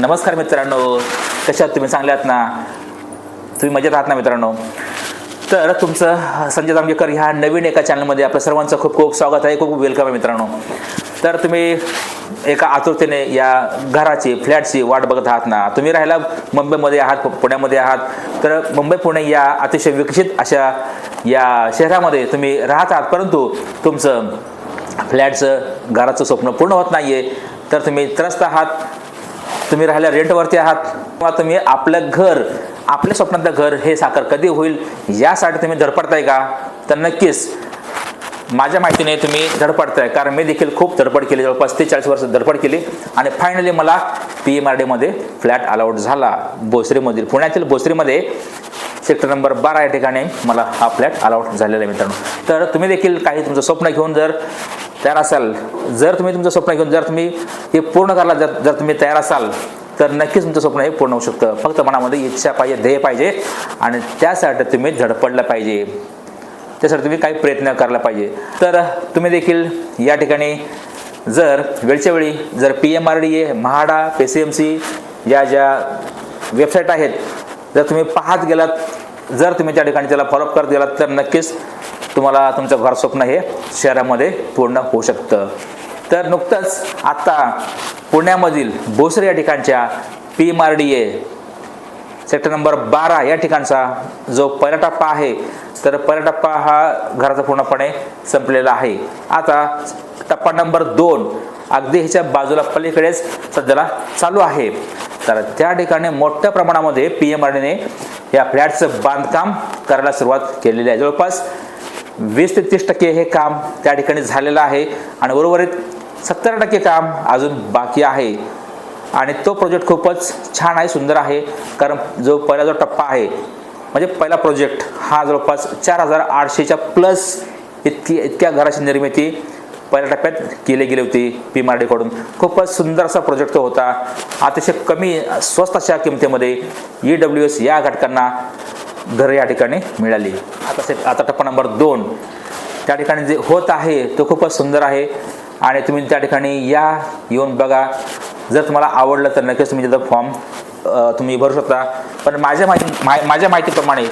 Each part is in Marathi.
नमस्कार मित्रांनो. कशा तुम्ही? चांगल्या आहात ना? तुम्ही मजेत आहात ना मित्रांनो? तर तुमचं संजय जांभेकर ह्या नवीन एका चॅनलमध्ये आपल्या सर्वांचं खूप खूप स्वागत आहे. खूप खूप वेलकम आहे मित्रांनो. तर तुम्ही एका आतुरतेने या घराची फ्लॅटची वाट बघत आहात ना? तुम्ही राहायला मुंबईमध्ये आहात पुण्यामध्ये आहात. तर मुंबई पुणे या अतिशय विकसित अशा या शहरामध्ये तुम्ही राहत आहात. परंतु तुमचं फ्लॅटचं घराचं स्वप्न पूर्ण होत नाही आहे तर तुम्ही त्रस्त आहात. तुम्ही राहिल्या रेंटवरती आहात किंवा तुम्ही आपलं घर आपल्या स्वप्नातलं घर हे साकार कधी होईल यासाठी तुम्ही धडपडताय का? तर नक्कीच माझ्या माहितीने तुम्ही धडपडताय कारण मी देखील खूप धडपड केली जवळपास ते चाळीस वर्ष धडपड केली. आणि फायनली मला पी एम आर डीमध्ये फ्लॅट अलाउड झाला भोसरीमधील पुण्यातील भोसरीमध्ये. सेक्टर नंबर बारा या ठिकाणी मला हा फ्लॅट अलाउड झालेला आहे मित्रांनो. तर तुम्ही देखील काही तुमचं स्वप्न घेऊन जर तयार असाल जर तुम्ही तुमचं स्वप्न घेऊन जर तुम्ही हे पूर्ण करायला जर जर तुम्ही तयार असाल तर नक्कीच तुमचं स्वप्न हे पूर्ण होऊ शकतं. फक्त मनामध्ये इच्छा पाहिजे ध्येय पाहिजे आणि त्यासाठी तुम्ही झडपडलं पाहिजे. त्यासाठी तुम्ही काही प्रयत्न करायला पाहिजे. तर तुम्ही देखील या ठिकाणी जर वेळच्या वेळी जर P M R D A MHADA P C M C या ज्या वेबसाईट आहेत जर तुम्ही पाहत गेलात जर तुम्ही त्या ठिकाणी त्याला फॉलोअप करत गेलात तर नक्कीच तुम्हाला तुमचं घर स्वप्न हे शहरामध्ये पूर्ण होऊ शकतं. तर नुकतंच आत्ता पुण्यामधील भोसरी या ठिकाणच्या P M R D A sector number बारा या ठिकाणचा जो पहिला टप्पा आहे तर पहिला टप्पा हा घराचा पूर्णपणे संपलेला आहे. आता टप्पा नंबर दोन अगदी ह्याच्या बाजूला पलीकडेच सध्याला चालू आहे. तर त्या ठिकाणी मोठ्या प्रमाणामध्ये पी एम आर डीने या फ्लॅटचं बांधकाम करायला सुरुवात केलेली आहे. जवळपास वीस ते तीस टक्के हे काम त्या ठिकाणी झालेलं आहे आणि उर्वरित सत्तर टक्के काम अजून बाकी आहे. आणि तो प्रोजेक्ट खूपच छान आहे सुंदर आहे. कारण जो पहिला जो टप्पा आहे म्हणजे पहिला प्रोजेक्ट हा जवळपास चार हजार आठशेच्या प्लस इतकी इतक्या घराची निर्मिती पहिल्या टप्प्यात केली गेली होती पी मार डीकडून खूपच सुंदर असा प्रोजेक्ट तो होता. अतिशय कमी स्वस्त अशा किमतीमध्ये ई डब्ल्यू एस या घटकांना घरं या ठिकाणी मिळाली. आता से आता टप्पा नंबर दोन. त्या ठिकाणी जे होत आहे तो खूपच सुंदर आहे. आणि तुम्ही त्या ठिकाणी या येऊन बघा. जर तुम्हाला आवडलं तर नक्कीच तुम्ही त्याचा फॉर्म तुम्ही भरू शकता. पण माझ्या माहिती मा- माझ्या माहितीप्रमाणे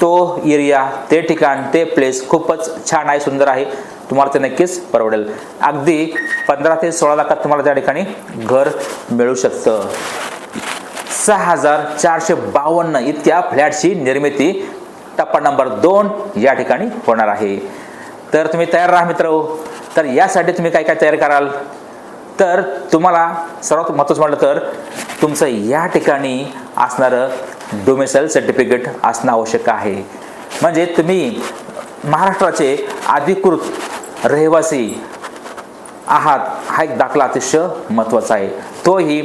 तो एरिया ते ठिकाण ते प्लेस खूपच छान आहे सुंदर आहे. तुम्हाला ते नक्कीच परवडेल. अगदी पंधरा ते सोळा लाखात तुम्हाला त्या ठिकाणी घर मिळू शकतं. सहा हजार चारशे बावन्न इतक्या फ्लॅटची निर्मिती टप्पा नंबर दोन या ठिकाणी होणार आहे. तर तुम्ही तयार राहा मित्र हो. तर यासाठी तुम्ही काय काय तयार कराल? तर तुम्हाला सर्वात महत्त्वाचं म्हटलं तर तुमचं या ठिकाणी असणारं डोमेसल सर्टिफिकेट असणं आवश्यक आहे. म्हणजे तुम्ही महाराष्ट्राचे अधिकृत रहिवासी आहात हा एक दाखला अतिशय महत्त्वाचा आहे. तोही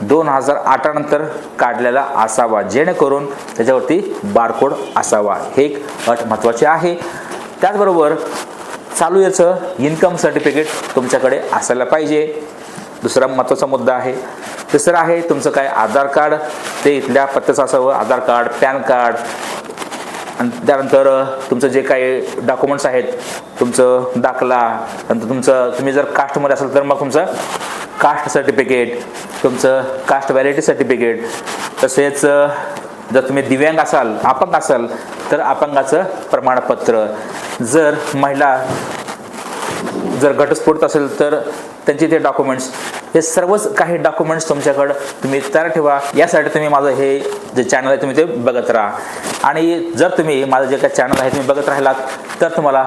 दोन हजार आठानंतर काढलेला असावा. जेणेकरून त्याच्यावरती बारकोड असावा. हे एक अट महत्त्वाची आहे. त्याचबरोबर चालू याचं इन्कम सर्टिफिकेट तुमच्याकडे असायला पाहिजे. दुसरा महत्त्वाचा मुद्दा आहे. तिसरं आहे तुमचं काय आधार कार्ड. ते इथल्या पत्त्याचं असावं आधार कार्ड पॅन कार्ड. आणि त्यानंतर तुमचं जे काही डॉक्युमेंट्स आहेत तुमचं दाखला नंतर तुमचं तुम्ही जर कास्टमध्ये असाल तर मग तुमचं कास्ट सर्टिफिकेट तुमचं कास्ट व्हॅलिटी सर्टिफिकेट तसेच जर तुम्ही दिव्यांग असाल अपंग असाल तर अपंगाचं प्रमाणपत्र. जर महिला जर घटस्फोट असेल तर त्यांचे ते डॉक्युमेंट्स हे सर्वच काही डॉक्युमेंट्स तुमच्याकडं तुम्ही तयार ठेवा. यासाठी तुम्ही माझं हे जे चॅनल आहे तुम्ही ते बघत राहा. आणि जर तुम्ही माझं जे काही चॅनल आहे तुम्ही बघत राहिलात तर तुम्हाला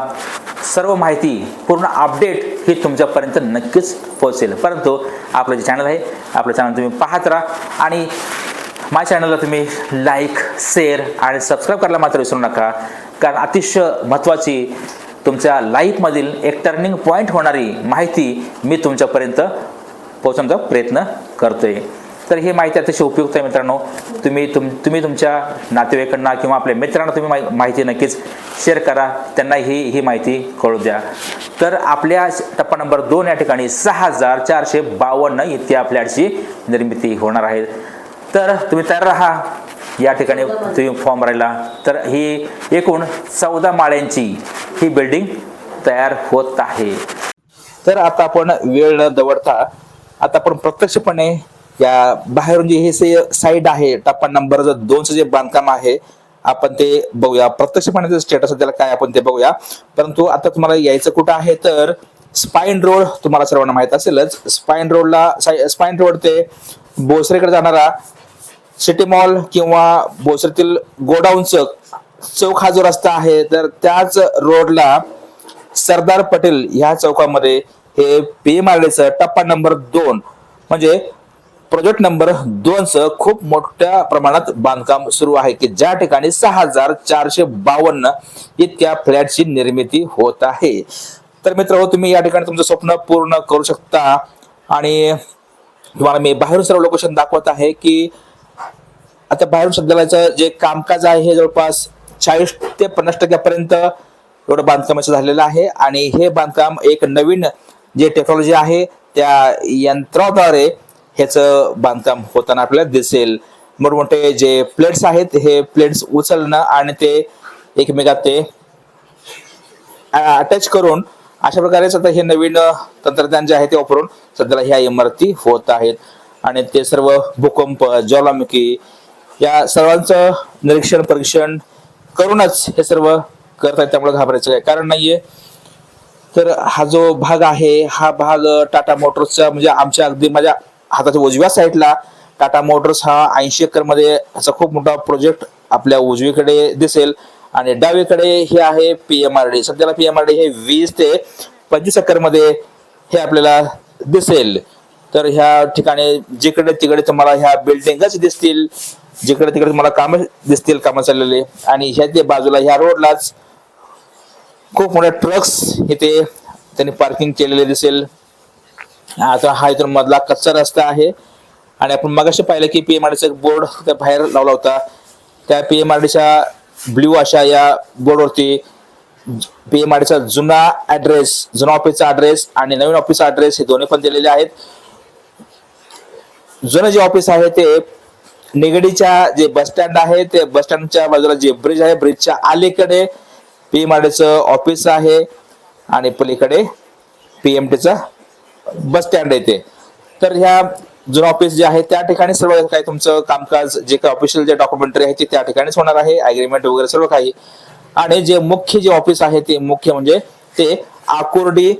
सर्व माहिती पूर्ण अपडेट ही तुमच्यापर्यंत नक्कीच पोहोचेल. परंतु आपलं जे चॅनल आहे आपलं चॅनल तुम्ही पाहत राहा आणि माझ्या चॅनलला तुम्ही लाईक शेअर आणि सबस्क्राईब करायला मात्र विसरू नका. कारण अतिशय महत्त्वाची तुमच्या लाईफमधील एक टर्निंग पॉईंट होणारी माहिती मी तुमच्यापर्यंत पोहोचवण्याचा प्रयत्न करतोय. तर ही माहिती अतिशय उपयुक्त आहे मित्रांनो. तुम्ही तुम तुम्ही तुमच्या नातेवाईकांना किंवा आपल्या मित्रांना तुम्ही माहिती नक्कीच शेअर करा. त्यांना ही ही माहिती कळू द्या. तर आपल्या टप्पा नंबर दोन या ठिकाणी सहा हजार चारशे बावन्न इतक्या फ्लॅटची निर्मिती होणार आहे. तर तुम्ही तयार राहा. या ठिकाणी तुम्ही फॉर्म भरायला. तर ही एकूण चौदा माळ्यांची ही बिल्डिंग तयार होत आहे. तर आता आपण वेळ न दवडता आता आपण प्रत्यक्षपणे या बाहेरून जे हे से साईड आहे टप्पा नंबर दोनचं जे बांधकाम आहे आपण ते बघूया. प्रत्यक्ष पाण्याचं स्टेटस त्याला काय आपण ते बघूया. परंतु आता तुम्हाला यायचं कुठं आहे तर स्पाईन रोड तुम्हाला सर्वांना माहीत असेलच. स्पाईन रोडला स्पाईन रोड ते बोसरेकडे जाणारा सिटी मॉल किंवा बोसरीतील गोडाऊन चौक चौक हा जो रस्ता आहे तर त्याच रोडला सरदार पटेल ह्या चौकामध्ये हे पी एम आर टप्पा नंबर दोन. म्हणजे प्रोजेक्ट नंबर दोनचं खूप मोठ्या प्रमाणात बांधकाम सुरू आहे की ज्या ठिकाणी सहा हजार चारशे बावन्न इतक्या फ्लॅटची निर्मिती होत आहे. तर मित्र तुम्ही या ठिकाणी तुमचं स्वप्न पूर्ण करू शकता. आणि तुम्हाला मी बाहेरून सर्व लोकेशन दाखवत आहे की आता बाहेरून सध्याचं जे कामकाज आहे हे जवळपास चाळीस ते पन्नास टक्क्यापर्यंत एवढं बांधकामाचं झालेलं आहे. आणि हे बांधकाम एक नवीन जे टेक्नॉलॉजी आहे त्या यंत्राद्वारे ह्याचं बांधकाम होताना आपल्याला दिसेल. मोठमोठे जे प्लेट्स आहेत हे प्लेट्स उचलणं आणि ते एकमेकात ते अटॅच करून अशा प्रकारेच आता हे नवीन तंत्रज्ञान जे आहे ते वापरून सध्याला ह्या इमारती होत आहेत. आणि ते सर्व भूकंप ज्वालामुखी या सर्वांचं निरीक्षण परीक्षण करूनच हे सर्व करत आहेत त्यामुळे घाबरायचं काही कारण नाहीये. तर हा जो भाग आहे हा भाग टाटा मोटर्सचा म्हणजे आमच्या अगदी माझ्या हाताच्या उजव्या साईडला टाटा मोटर्स हा ऐंशी एकरमध्ये असा खूप मोठा प्रोजेक्ट आपल्या उजवीकडे दिसेल. आणि डावीकडे हे आहे पीएमआरडी सध्याला पीएमआरडी हे वीस ते पंचवीस एकरमध्ये हे आपल्याला दिसेल. तर ह्या ठिकाणी जिकडे तिकडे तुम्हाला ह्या बिल्डिंगच दिसतील जिकडे तिकडे तुम्हाला काम दिसतील कामं चाललेले. आणि ह्या ते बाजूला ह्या रोडलाच खूप मोठ्या ट्रक्स इथे त्यांनी पार्किंग केलेले दिसेल. आता हा इथून मधला कच्चा रस्ता आहे. आणि आपण मगाशी पाहिलं की पी एम आर एक बोर्ड त्या बाहेर लावला होता. त्या पी एम आर डीच्या ब्ल्यू अशा या बोर्डवरती पी एम आर डीचा जुना ऍड्रेस जुना ऑफिसचा ऍड्रेस आणि नवीन ऑफिसचा ऍड्रेस हे दोन्ही पण दिलेले आहेत. जुनं जे ऑफिस आहे ते निगडीच्या जे बस स्टँड आहे ते बस स्टँडच्या बाजूला जे ब्रिज आहे ब्रिजच्या अलीकडे डीचं ऑफिस आहे. आणि पलीकडे पी एम पीएमटीचं बस स्टँड येते तर ह्या जुनं ऑफिस जे आहे त्या ठिकाणी सर्व काही तुमचं कामकाज जे काही ऑफिशियल जे डॉक्युमेंटरी आहे ते त्या ठिकाणीच होणार आहे. अग्रीमेंट वगैरे सर्व काही. आणि जे मुख्य जे ऑफिस आहे ते मुख्य म्हणजे ते आकुर्डी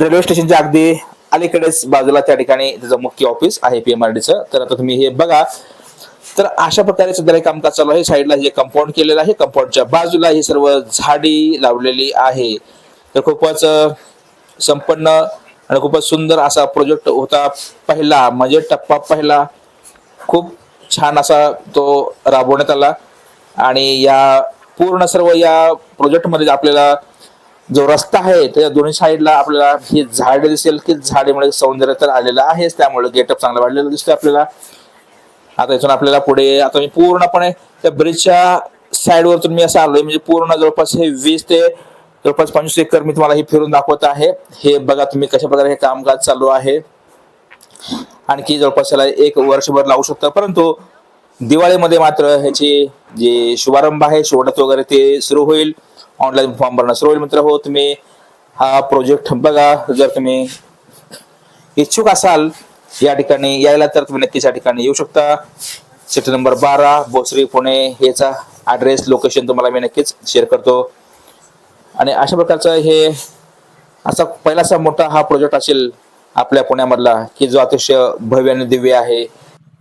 रेल्वे स्टेशनच्या अगदी अलीकडेच बाजूला त्या ठिकाणी त्याचं मुख्य ऑफिस आहे पीएमआरडीचं तर आता तुम्ही हे बघा. तर अशा प्रकारे सध्या हे कामकाज चालू आहे. साईडला हे कंपाऊंड केलेलं आहे. कंपाऊंडच्या बाजूला ही सर्व झाडी लावलेली आहे. तर खूपच संपन्न आणि खूपच सुंदर असा प्रोजेक्ट होता पहिला म्हणजे टप्पा पहिला. खूप छान असा तो राबवण्यात आला. आणि या पूर्ण सर्व या प्रोजेक्टमध्ये आपल्याला जो रस्ता आहे त्या दोन्ही साईडला आपल्याला हे झाडे दिसेल की झाडेमुळे सौंदर्य तर आलेलं आहेच. त्यामुळे गेटअप चांगला वाढलेलं दिसतं आपल्याला. आता इथून आपल्याला पुढे आता मी पूर्णपणे त्या ब्रिजच्या साईडवरतून मी असं आलोय. म्हणजे पूर्ण जवळपास हे वीस ते जवळपास पंचवीस एकर मी तुम्हाला हे फिरून दाखवत आहे. हे बघा तुम्ही कशा प्रकारे हे कामकाज चालू आहे. आणखी जवळपास त्याला एक वर्षभर लावू शकता. परंतु दिवाळीमध्ये मात्र ह्याची जे शुभारंभ आहे सोडत वगैरे ते सुरू होईल. ऑनलाईन फॉर्म भरणं सुरू होईल मित्र. हो तुम्ही हा प्रोजेक्ट बघा. जर तुम्ही इच्छुक असाल या ठिकाणी यायला तर तुम्ही नक्कीच या ठिकाणी येऊ शकता. सिटी नंबर बारा बोसरी पुणे ह्याचा ॲड्रेस लोकेशन तुम्हाला मी नक्कीच शेअर करतो. आणि अशा प्रकारचं हे असा पहिलासा मोठा हा प्रोजेक्ट असेल आपल्या पुण्यामधला की जो अतिशय भव्य आणि दिव्य आहे.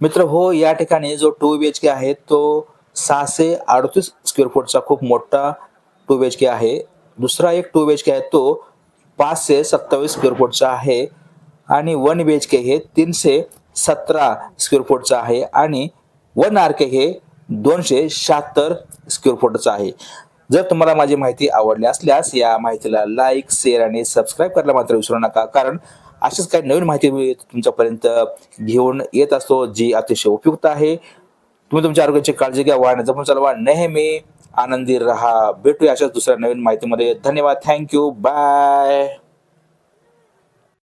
मित्र हो या ठिकाणी जो टू बी एच के आहे तो सहाशे अडतीस स्क्वेअर फूटचा खूप मोठा टू बी एच के आहे. दुसरा एक टू बी एच के आहे तो पाचशे सत्तावीस स्क्वेअर फूटचा आहे. आणि वन बी एच के हे तीनशे सतरा स्क्वेअर फूटचा आहे. आणि वन आर के हे दोनशे शहात्तर स्क्वेअर फूटचं आहे. जर तुम्हाला माझी माहिती आवडली असल्यास या माहितीला लाईक शेअर आणि सबस्क्राईब करायला मात्र विसरू नका. कारण अशीच काही नवीन माहिती मी तुमच्यापर्यंत घेऊन येत असतो जी अतिशय उपयुक्त आहे. तुम्ही तुमच्या आरोग्याची काळजी घ्या वाहन जपून चालवा. नेहमी आनंदी रहा. भेटूया अशाच दुसऱ्या नवीन माहितीमध्ये. धन्यवाद. Thank you bye